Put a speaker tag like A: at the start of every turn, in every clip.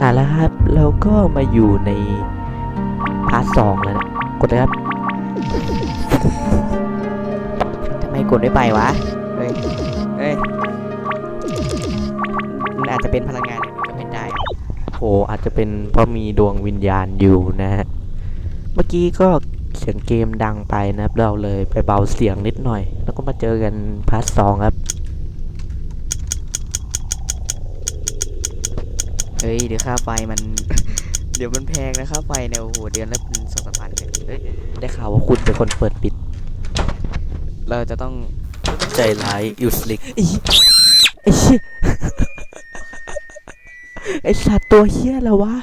A: อะแล้วครับเราก็มาอยู่ในพาร์ทสองแล้วนะกดเลยครับ
B: ทำไมกดไม่ไปวะเฮ้ยเฮ้ยมันอาจจะเป็นพลังงานอางอื่นก็เป็นได้
A: โหอาจจะเป็นเพราะมีดวงวิญญาณอยู่นะฮะเมื่อกี้ก็เสียงเกมดังไปนะครับเราเลยไปเบาเสียงนิดหน่อย แล้วก็มาเจอกันพาร์ทสองครับ
B: เฮ้ยเดี๋ยวค่าไฟมัน เดี๋ยวมันแพงนะค่าไฟเนี่ยโอ้โหเดือนละเป็นสองสามพันเนี่ยเฮ้ย
A: ได้ข่าวว่าคุณเป็นคนเปิดปิด
B: เราจะต้อง
A: ใจร้ายยูสลิกไอ้ไอ้เหี้ยไอ้สัตว์ตัวเฮี้ยแล้ววะ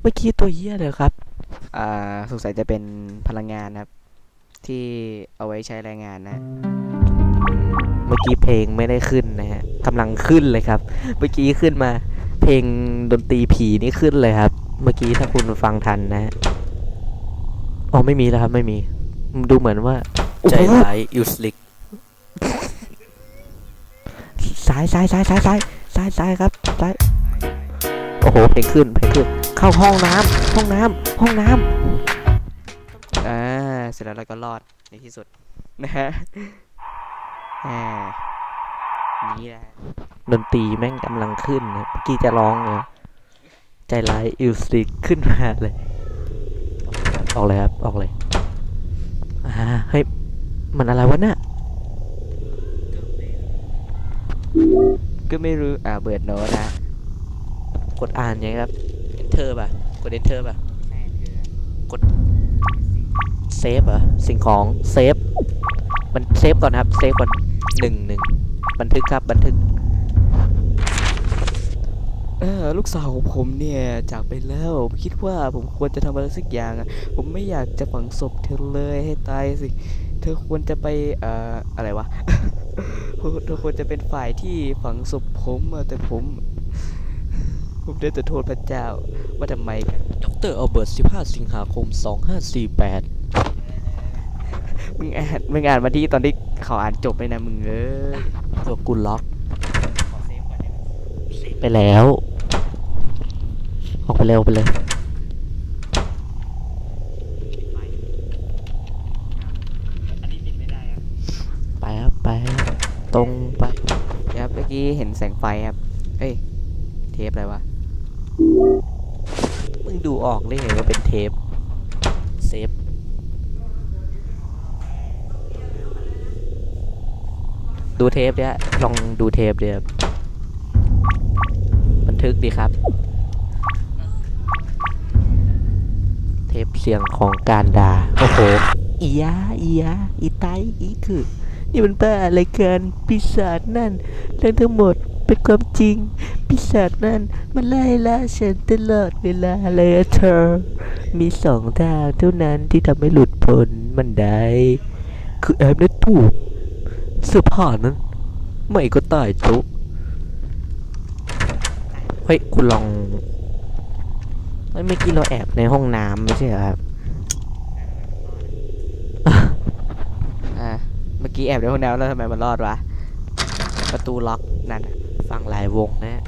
A: เมื่อกี้ตัวเฮี้ยเลยครับ
B: อ่าสงสัยจะเป็นพลังงานนะครับ ที่เอาไว้ใช้แรงงานนะ
A: เมื่อกี้เพลงไม่ได้ขึ้นนะฮะกำลังขึ้นเลยครับ เมื่อกี้ขึ้นมา เพลงดนตรีผีนี่ขึ้นเลยครับ เมื่อกี้ถ้าคุณฟังทันนะฮะอ๋อไม่มีแล้วครับไม่มี ดูเหมือนว่าใจร้ายยูสลิกซ้ายซ้ายซ้ายซ้ายซ้ายซ้ายซ้ายครับซ้ายโอ้โหเพลงขึ้นเพลงขึ้น เข้าห้องน้ำห้องน้ำห้องน้ำ
B: อ่าเสร็จแล้วเราก็รอดในที่สุดนะฮะอ่า นี่แหละ
A: ดนตรีแม่งกำลังขึ้นนะเมื่อกี้จะร้องเลยใจร้ายอิลสติกขึ้นมาเลย ออกเลยครับ ออกเลยอ่าเฮ้ย มันอะไรวะน่ะ
B: ก็ไม่รู้ อ่าเบิร์ดโนนะ
A: กดอ่านยังไงครับ enter ป่ะ กด enter ป่ะ กดเซฟเหรอ สิ่งของเซฟ มันเซฟก่อนครับ เซฟก่อนหนึ่งหนึ่ง บันทึกครับบันทึก
B: เออลูกสาวของผมเนี่ยจากไปแล้วคิดว่าผมควรจะทำอะไรสักอย่างอะผมไม่อยากจะฝังศพเธอเลยให้ตายสิ เธอควรจะไปเอ่ออะไรวะ เธอควรจะเป็นฝ่ายที่ฝังศพผมอะแต่ผม ผมได้แต่โทษพระเจ้าว่าทำไม
A: ดรอัลเบิร์ต15 สิงหาคม 2548
B: มึงอ่านมึงอ่านมาที่ตอนที่เขาอ่านจบเลยนะมึงเอ้ย
A: ตัวกูล็อกไปแล้ว ออกไปเร็วไปเลย ไปครับไปครับตรงไป
B: ครับเมื่อกี้เห็นแสงไฟครับ เอ้ย เทปอะไรวะ
A: มึงดูออกได้ไงว่าเป็นเทป เซฟ ดูเทปเนี่ยลองดูเทปเดียวบันทึกดีครับ เทปเสียงของการด่าโอ้โหอียาอียาอีไตอีคือนี่มันบ้าอะไรกันปีศาจนั่นเรื่องทั้งหมดเป็นความจริงปีศาจนั่นมันไล่ล่าฉันตลอดเวลาเลยอะเธอ มีสองทางเท่านั้นที่ทำให้หลุดพ้นมันได้ คือแอบได้ถูก เสื้อผ้านั้น ไม่ก็ใต้โต๊ะเฮ้ยคุณลองเฮ้ยเมื่อกี้เราแอบในห้องน้ำไม่ใช่เหรอครับ
B: อ่าเมื่อกี้แอบในห้องน้ำแล้วทำไมมันรอดวะประตูล็อกนั่น
A: ฟังหลายวงนะ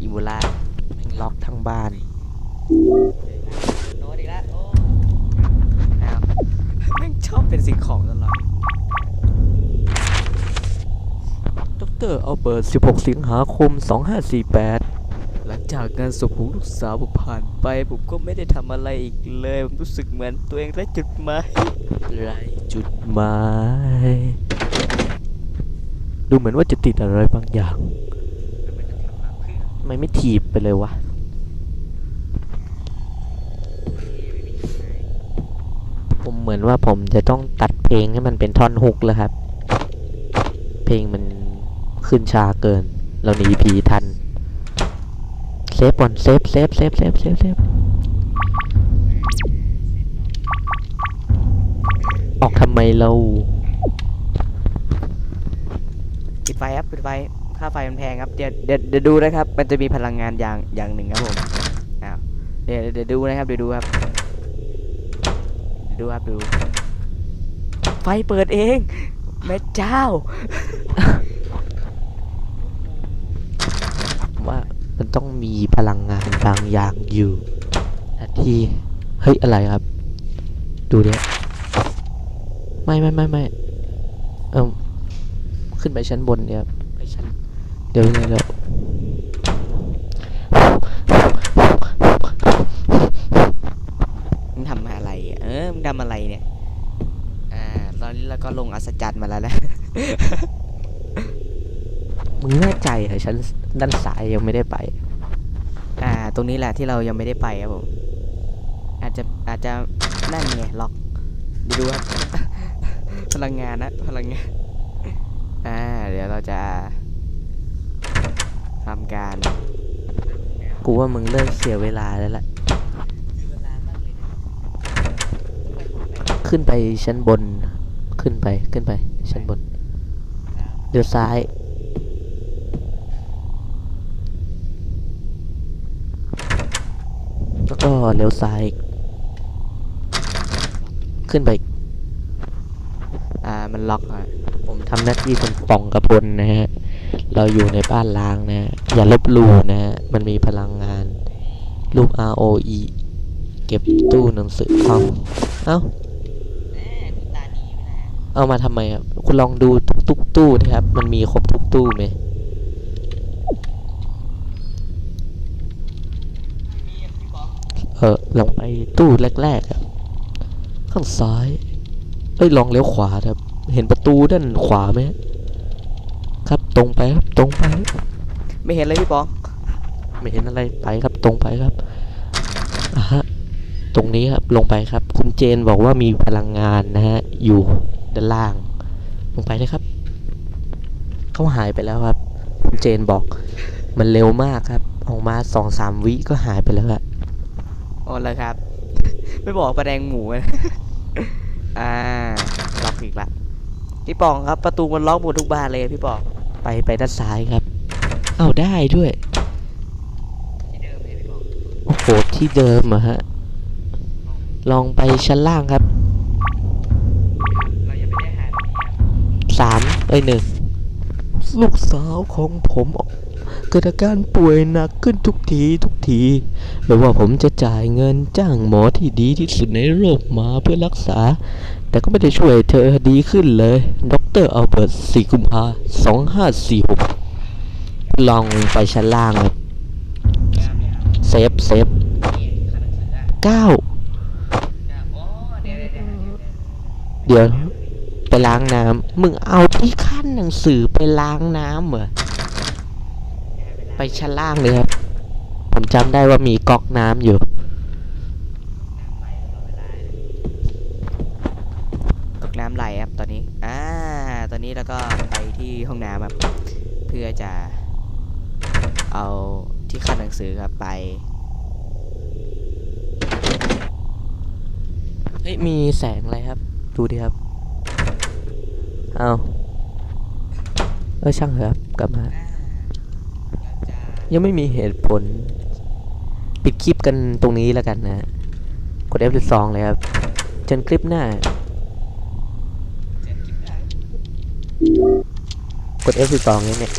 B: อีบูล่า
A: แม่งล็อกทั้งบ้าน
B: โน้ตอีกแล้วโอ้อ้าวแม่งชอบเป็นสิ่งของตลอด
A: ดรอัลเบิร์ต 16 สิงหาคม 2548
B: หลังจากงานศพของลูกสาวผมผ่านไป ผมก็ไม่ได้ทำอะไรอีกเลย ผมรู้สึกเหมือนตัวเองไร้จุดหมาย
A: ไรจุดหมาย ดูเหมือนว่าจะติดอะไรบางอย่างทำไมไม่ถีบไปเลยวะผมเหมือนว่าผมจะต้องตัดเพลงให้มันเป็นท่อนฮุกแล้วครับ เพลงมัน ขึ้นชาเกิน เราหนีผีทัน เซฟก่อนเซฟเซฟเซฟเซฟเซฟเซฟออกทำไมเรา
B: ปิดไฟครับปิดไฟค่าไฟมันแพงครับเดี๋ยวเดี๋ยวเดี๋ยวดูนะครับ มันจะมีพลังงานอย่างอย่างหนึ่งครับผมอ้าวเดี๋ยวเดี๋ยวดูนะครับเดี๋ยวดูครับเดี๋ยวดูครับดู ไฟเปิดเองแม่เจ้า
A: ว่ามันต้องมีพลังงานบางอย่างอยู่นะที่เฮ้ยอะไรครับ ดูดิไม่ไม่ไม่ไม่เออขึ้นไปชั้นบนเนี่ยครับไปชั้นเดี๋ยวเดี๋ยวเดี๋ยว
B: มึงทำอะไรเออมึงทำอะไรเนี่ยอ่าตอนนี้เราก็ลงอัศจรรย์มาแล้วนะ
A: แน่ใจเหรอชั้นด้านซ้ายยังไม่ได้ไป
B: อ่า ตรงนี้แหละที่เรายังไม่ได้ไปครับผม อาจจะอาจจะนั่นไงล็อกเดี๋ยวดูครับ พลังงานนะ พลังงาน อ่า เดี๋ยวเราจะทำการ
A: กูว่ามึงเลิกเสียเวลาแล้วล่ะ ขึ้นไปชั้นบน ขึ้นไป ขึ้นไป ชั้นบน เดี๋ยวซ้าย แล้ว ก็เลี้ยวซ้าย ขึ้นไป อ่า
B: มันล็อกอะ
A: ผมทำหน้าที่เป็นป่องกระพลนะฮะ เราอยู่ในบ้านล้างนะฮะอย่าลบหลู่นะฮะ มันมีพลังงานรูป ROE เก็บตู้หนังสือเอาเอ้าเอามาทำไมครับ คุณลองดูทุกทุกๆตู้นะครับ มันมีครบทุกตู้ไหม เออลองไปตู้แรกๆครับข้างซ้ายเอ้ยลองเลี้ยวขวาครับ เห็นประตูด้านขวาไหมครับตรงไปครับตรงไป
B: ไม่เห็นเลยพี่ปอง
A: ไม่เห็นอะไรไปครับตรงไปครับอะฮะตรงนี้ครับลงไปครับ คุณเจนบอกว่ามีพลังงานนะฮะอยู่ด้านล่าง ลงไปเลยครับเขาหายไปแล้วครับ คุณเจนบอก มันเร็วมากครับ ออกมาสองสามวิก็หายไปแล้วอะ
B: โอ้เลยครับ ไม่บอกประแดงหมูนะอ่าล็อกอีกละพี่ปองครับประตูมันล็อกหมดทุกบานเลยพี่ปอง
A: ไปไปด้านซ้ายครับ เอ้าได้ด้วยโอ้โหที่เดิมเหรอะฮะ ลองไปชั้นล่างครับ
B: เรายังไม่ได้หา
A: สามเอ้ยหนึ่งลูกสาวของผมเกิดอาการป่วยหนักขึ้นทุกทีทุกทีไม่ว่าผมจะจ่ายเงินจ้างหมอที่ดีที่สุดในโลกมาเพื่อรักษา แต่ก็ไม่ได้ช่วยเธอดีขึ้นเลย ดรอัลเบิร์ตสี่กุมภาสองห้าสี่หกลองไปชั้นล่างเซฟเซฟเก้าเดี๋ยวไปล้างน้ำมึงเอาที่ขั้นหนังสือไปล้างน้ำเหรอ ไปชั้นล่างเลยครับ ผมจำได้ว่ามีก๊อกน้ำอยู่
B: ตกน้ำไหลครับตอนนี้ อ่า ตอนนี้แล้วก็ไปที่ห้องน้ำครับเพื่อจะ เอาที่ขั้นหนังสือครับไป
A: เฮ้ย มีแสงอะไรครับ ดูดิครับ เอาเออช่างเถอะครับกลับมา ยังไม่มีเหตุผล ปิดคลิปกันตรงนี้แล้วกันนะกด F12 เลยครับเจนคลิปหน้ากด F12 นี่ยเนี่ย